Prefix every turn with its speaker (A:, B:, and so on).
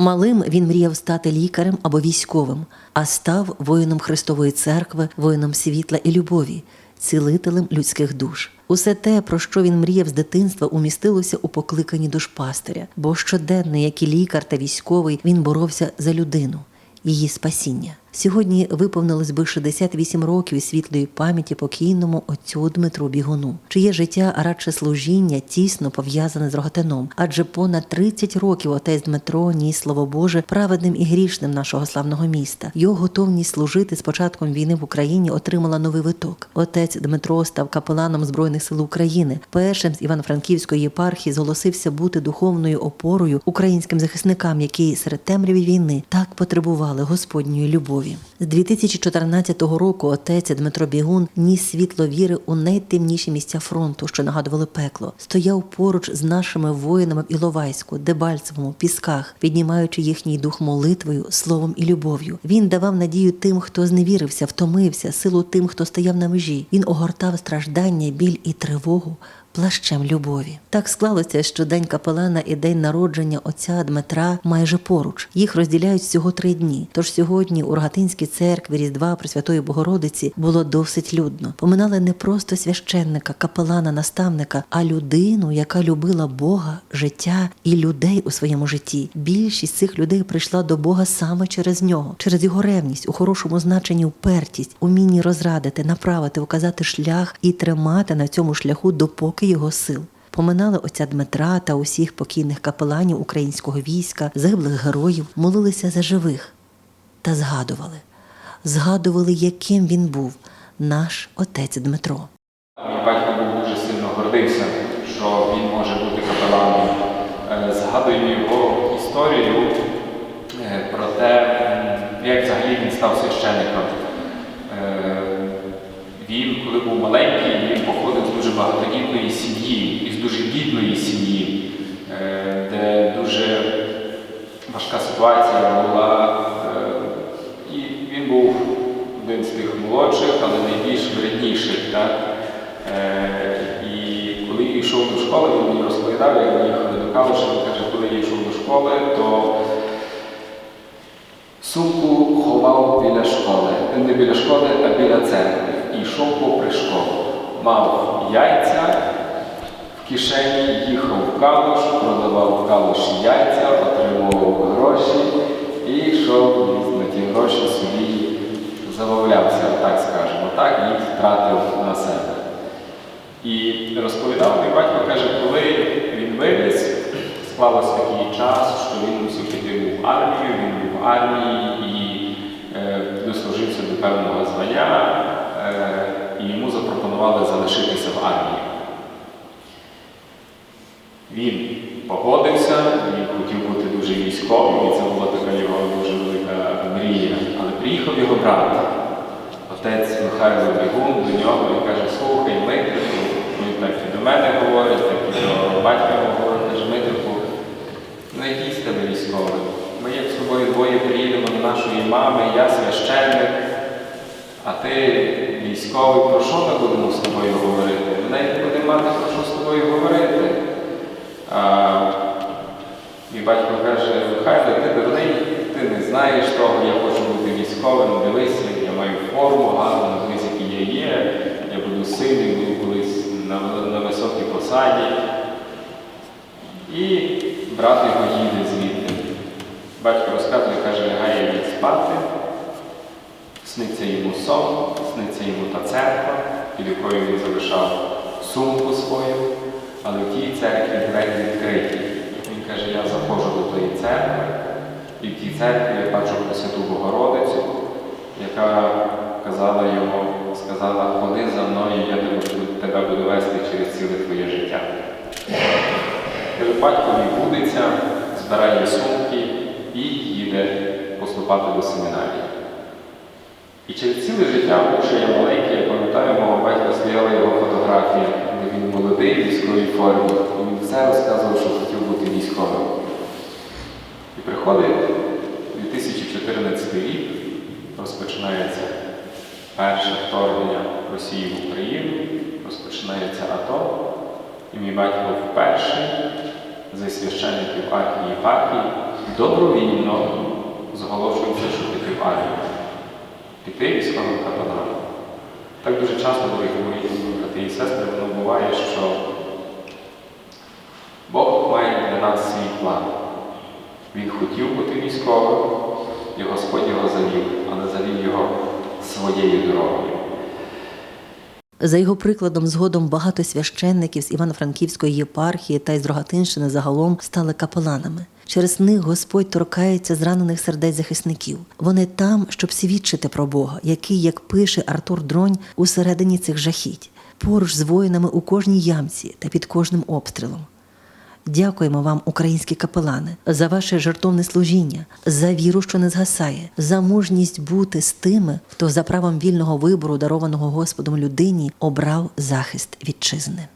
A: Малим він мріяв стати лікарем або військовим, а став воїном Христової церкви, воїном світла і любові, цілителем людських душ. Усе те, про що він мріяв з дитинства, умістилося у покликанні душпастиря, бо щоденно, як і лікар та військовий, він боровся за людину, її спасіння. Сьогодні виповнилось би 68 років світлої пам'яті покійному отцю Дмитру Бігуну, чиє життя, а радше служіння, тісно пов'язане з Рогатином, адже понад 30 років отець Дмитро ніс слово Боже праведним і грішним нашого славного міста. Його готовність служити з початком війни в Україні отримала новий виток. Отець Дмитро став капеланом Збройних сил України. Першим з Івано-Франківської єпархії зголосився бути духовною опорою українським захисникам, які серед темряві війни так потребували Господньої любові. З 2014 року отець Дмитро Бігун ніс світло віри у найтемніші місця фронту, що нагадували пекло. Стояв поруч з нашими воїнами в Іловайську, Дебальцевому, Пісках, піднімаючи їхній дух молитвою, словом і любов'ю. Він давав надію тим, хто зневірився, втомився, силу тим, хто стояв на межі. Він огортав страждання, біль і тривогу. Плащем любові так склалося, що день капелана і день народження отця Дмитра майже поруч. Їх розділяють всього три дні. Тож сьогодні у Рогатинській церкві Різдва Пресвятої Богородиці було досить людно. Поминали не просто священника, капелана, наставника, а людину, яка любила Бога, життя і людей у своєму житті. Більшість цих людей прийшла до Бога саме через нього, через його ревність, у хорошому значенні упертість, умінні розрадити, направити, указати шлях і тримати на цьому шляху допоки його сил. Поминали отця Дмитра та усіх покійних капеланів українського війська, загиблих героїв, молилися за живих та згадували, згадували, яким він був, наш отець Дмитро.
B: Мій батько був дуже сильно гордився, що він може бути капеланом. Е, Згадуємо його історію е, про те, як взагалі він став священником. Е, Він, коли був маленький, він походив дуже багатодітної сім'ї, із дуже бідної сім'ї, е, де дуже важка ситуація була. Е, І він був один з тих молодших, але найбільш вредніших. Так? Е, І коли я йшов до школи, він мені розповідав, як ми їхали до Калуша, він каже, коли я йшов до школи, то сумку ховав біля школи. Не біля школи, а біля церкви. І йшов попри школу. Мав яйця в кишені, їхав в калуш, продавав в калуші яйця, отримував гроші і йшов на ті гроші собі замовлявся, так скажемо, так, їх тратив на себе. І розповідав мій батько, каже, коли він виріс, склалось такий час, що він мусив піти в армію, він був в армії і е, дослужився до певного звання, і запропонували залишитися в армії. Він погодився, він хотів бути дуже військовим, і це була така його дуже велика мрія. Але приїхав його брат, отець Михайло Бігун, до нього і каже, слухай, Дмитрику, він так і до мене говорить, так і до батька говорить, каже, Дмитрику, ну який з тебе військовий? Ми як з тобою двоє приїдемо до нашої мами, я священник, а ти військовий, про що ми будемо з тобою говорити? Ми навіть не будемо мати про що з тобою говорити. А, мій батько каже, Михайло, ти дурний, ти не знаєш того, я хочу бути військовим, дивись, я маю форму гарну, дивись, який я є, я буду сильний, буду колись на, на високій посаді. І брат його їде звідти. Батько розказує, каже, лягає він спати, сниться йому сон, сниться йому та церква, під якою він залишав сумку свою, але в тій церкві двері відкриті. Він каже, я заходжу до тої церкви, і в тій церкві я бачу Пресвяту Богородицю, яка казала йому, сказала, ходи за мною, я тебе буду, вести через ціле твоє життя. Батько мій будеться, збирає сумки і їде поступати до семінарії. І через ціле життя, поки що я маленький, я пам'ятаю, мого батька стояла його фотографія, де він молодий в військовій формі. І він все розказував, що хотів бути військовим. І приходить 2014 рік, розпочинається перше вторгнення Росії в Україну, розпочинається АТО. І мій батько вперше зі священників архії єпархії добровільно зголошується, щоб піти в армію, піти військовим капеланом. Так дуже часто, дорогі мої брати і сестри, воно буває, що Бог має для нас свій план. Він хотів бути військовим, і Господь його завів, але завів його своєю дорогою.
A: За його прикладом, згодом багато священників з Івано-Франківської єпархії та із Рогатинщини загалом стали капеланами. Через них Господь торкається зранених сердець захисників. Вони там, щоб свідчити про Бога, який, як пише Артур Дронь, усередині цих жахіть, поруч з воїнами у кожній ямці та під кожним обстрілом. Дякуємо вам, українські капелани, за ваше жертовне служіння, за віру, що не згасає, за мужність бути з тими, хто за правом вільного вибору, дарованого Господом людині, обрав захист вітчизни.